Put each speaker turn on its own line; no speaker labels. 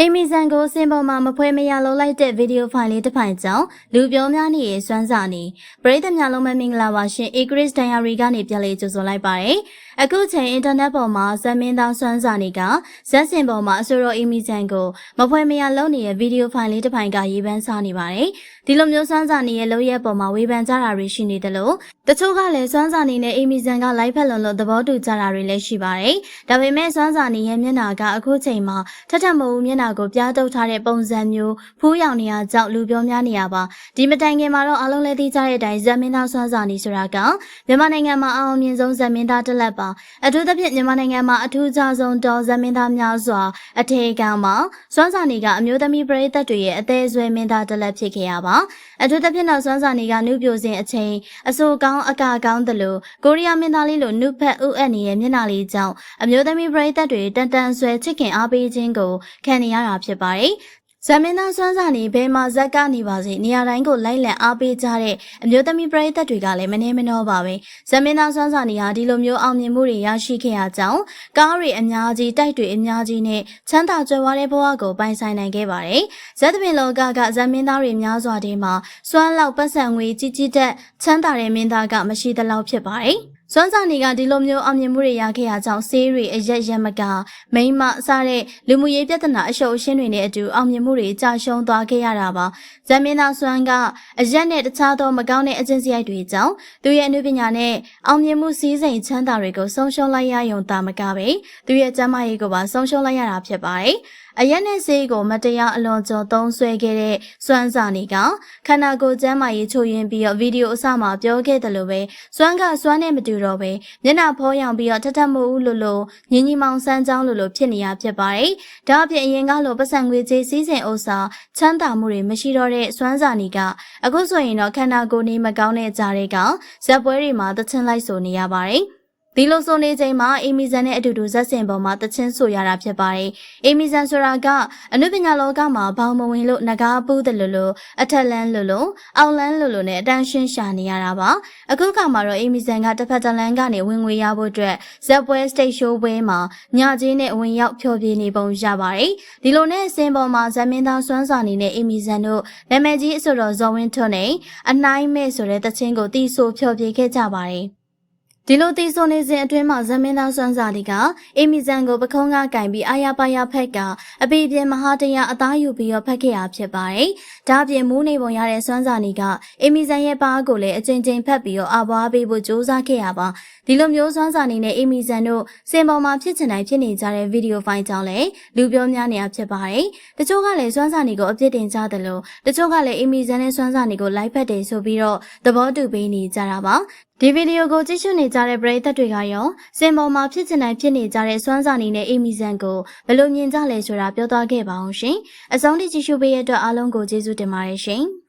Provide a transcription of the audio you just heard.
အေမီဇန်ကိုစင်ပေါ်မှာမဖွဲမရလုံးလိုက်တဲ့ဗီဒီယိုဖိုင်လေးတစ်ဖိုင်ကြောင့်လူပြောများနေရဲ့စွမ်းစာနေပရိသတ်များလုံးမမင်္ဂလာပါရှင် Ecris Diary ကနေပြန်လေးကြိုဆိုလိုက်ပါတယ်အခုချိန်အင်တာနက်ပေါ်မှာဇက်မင်းသားစွမ်းစာနေကဇက်စင်ပေါ်မှာအဆိုတော်အေမီဇန်ကိုမဖွဲမရလုံးနေတဲ့ဗီဒီယိုဖိုင်လေးတစ်ဖိုင်ကရေးပန်းစားနေပါတယ်ဒီလိုမျိုးစွမ်းစာနေရဲ့လုံးရဲ့ပေါ်မှာဝေဖန်ကြတာတွေရှိနေတယ်လို့တချို့ကလည်းစွမ်းစာနေနဲ့အေမီဇန်ကလိုက်ဖက်လွန်လို့သဘောတူကြတာတွေလည်းရှိပါတယ်ဒါပေမဲ့စွမ်းစာနေရဲ့မျက်နှာကအခုချိန်မှာထထမဟုတ်မျက်နှာကိုပြားတုပ်ထားတဲ့ပုံစံမျိုးဖူးရောင်နေရကြောင့်လူပြောများနေရပါဒီမတိုင်ခင်မှာတော့အလုံးလဲသိကြတဲ့အတိုင်းဇက်မင်းသားစွမ်းစာနေဆိုတာကမြန်မာနိုင်ငံမှာအအောင်မြင်ဆုံးဇက်မင်းသားတစ်လက်ပါအထူးသဖြင့်မြန်မာနိုင်ငံမှာအထူးခြားဆုံးတော်ဇက်မင်းသားများစွာအထေကံမှာစွမ်းစာနေကအမျိုးသမီးပရိသတ်တွေရဲ့အသေးဆွဲမင်းသားတစ်လက်ဖြစ်ခဲ့ရပါအထူးသဖြင့်တော့စွမ်းစာနေကနုပြိုစဉ်အချိန်အဆိုကောင်းအကာကောင်းသလိုကိုရီးယားမင်းသားလေးလိုနုဖက်ဥအပ်နေတဲ့မျက်နှာလေးကြောင့်အမျိုးသမီးပရိသတ်တွေတန်တန်ဆွဲချစ်ခင်အားပေးခြင်းကိုခံနေရတာဖြစ်ပါတယ်ဇမင်းသားစွမ်းစာနေဘဲမှာဇက်ကနေပါစေနေရာတိုင်းကိုလိုက်လံအားပေးကြတဲ့အမျိုးသမီးပရိသတ်တွေကလည်းမနှဲမနှောပါပဲဇမင်းသားစွမ်းစာနေဟာဒီလိုမျိုးအောင်မြင်မှုတွေရရှိခဲ့ရကြောင်းကားတွေအများကြီးတိုက်တွေအများကြီးနဲ့ချမ်းသာကြွယ်ဝတဲ့ဘဝကိုပိုင်ဆိုင်နိုင်ခဲ့ပါတယ်ဇက်သပင်လောကကဇမင်းသားတွေများစွာတည်းမှာစွမ်းလောက်ပတ်စံငွေကြီးကြီးတက်ချမ်းသာတဲ့မင်းသားကမရှိသလောက်ဖြစ်ပါတယ် စွမ်းစာနေကဒီလိုမျိုးအောင်မြင်မှုတွေရခဲ့ရကြောင်းဆေးတွေအရက်ရက်မကမိမစတဲ့လူမှုရေးပြဿနာအရှုပ်အရှင်းတွေနဲ့အတူအောင်မြင်မှုတွေကြာရှုံးသွားခဲ့ရတာပါဇမင်းသားစွမ်းကအရက်နဲ့တခြားသောမကောင်းတဲ့အကျင့်စရိုက်တွေကြောင့်သူရဲ့အနုပညာနဲ့အောင်မြင်မှုစည်းစိမ်ချမ်းသာတွေကိုဆုံးရှုံးလိုက်ရယုံတာမကပဲသူရဲ့ကျန်းမာရေးကိုပါဆုံးရှုံးလိုက်ရတာဖြစ်ပါတယ် အရက်နဲ့ဆေးကိုမတရားအလွန်ကျော်သုံးဆွဲခဲ့တဲ့စွမ်းစာနေကခန္ဓာကိုယ်ကျန်းမာရေးချို့ယွင်းပြီးတော့ဗီဒီယိုအစမှာပြောခဲ့တယ်လို့ပဲစွမ်းကစွမ်းနဲ့မတူတော့ပဲမျက်နှာဖောရောင်ပြီးတော့ထထမို့ဦးလို့လို့ညင်ကြီးမောင်စမ်းကြောင်းလို့လို့ဖြစ်နေရဖြစ်ပါတယ်။ဒါအပြင်အရင်ကလိုပတ်စံငွေကြေးစည်းစိမ်ဥစ္စာချမ်းသာမှုတွေမရှိတော့တဲ့စွမ်းစာနေကအခုဆိုရင်တော့ခန္ဓာကိုယ်နေမကောင်းတဲ့ကြားတွေကဇက်ပွဲတွေမှာသချင်းလိုက်ဆိုနေရပါတယ်။ ဒီလိုဆိုနေချိန်မှာအေမီဇန်နဲ့အတူတူဇက်စင်ပေါ်မှာတချင်းဆိုရတာဖြစ်ပါတယ်။အေမီဇန်ဆိုတာကအနုပညာလောကမှာဘောင်မဝင်လို့ငကားပူးတယ်လို့လို့အထက်လန်းလို့လို့အောက်လန်းလို့လို့နဲ့အတန်းရှင်းရှာနေရတာပါ။အခုခါမှာတော့အေမီဇန်ကတစ်ဖက်တစ်လန်းကနေဝင်ငွေရဖို့အတွက်ဇက်ပွဲစတိတ်ရှိုးပွဲမှာညချင်းနဲ့ဝင်ရောက်ဖျော်ဖြေနေပုံရပါတယ်။ဒီလိုနဲ့အစင်ပေါ်မှာဇက်မင်းသားစွမ်းစာနေနဲ့အေမီဇန်တို့နာမည်ကြီးအဆိုတော်ဇော်ဝင်းထွန်းနဲ့အနှိုင်းမဲ့ဆိုတဲ့တချင်းကိုတီးဆိုဖျော်ဖြေခဲ့ကြပါတယ်။ ဒီလိုတီဆိုနေစဉ်အတွင်းမှာဇမင်းသားစွမ်းစာတွေကအေမီဇန်ကိုပခုံးကကင်ပြီးအာရပါရဖက်ကအပေပြင်းမဟာတရားအသားယူပြီးတော့ဖက်ခဲ့ရဖြစ်ပါတယ်။ဒါပြင်မူးနေပုံရတဲ့စွမ်းစာတွေကအေမီဇန်ရဲ့ပါးကိုလည်းအချိန်ချင်းဖက်ပြီးတော့အပွားပေးဖို့ကြိုးစားခဲ့ရပါဒီလိုမျိုးစွမ်းစာနေနဲ့အေမီဇန်တို့စင်ပေါ်မှာဖြစ်ချင်တိုင်းဖြစ်နေကြတဲ့ဗီဒီယိုဖိုင်ကြောင့်လည်းလူပြောများနေရဖြစ်ပါတယ်။တချို့ကလည်းစွမ်းစာနေကိုအပြစ်တင်ကြတယ်လို့တချို့ကလည်းအေမီဇန်နဲ့စွမ်းစာနေကိုလိုက်ဖက်တယ်ဆိုပြီးတော့သဘောတူပေးနေကြတာပါ။ဒီဗီဒီယိုကိုကြည့်ရှုနေကြတဲ့ပရိသတ်တွေကရောစင်ပေါ်မှာဖြစ်ချင်တိုင်းဖြစ်နေကြတဲ့စွမ်းစာနေနဲ့အေမီဇန်ကိုဘယ်လိုမြင်ကြလဲဆိုတာပြောသွားခဲ့ပါအောင်ရှင်။အဆုံးထိကြည့်ရှုပေးရတဲ့အတွက်အားလုံးကိုကျေးဇူးတင်ပါတယ်ရှင်။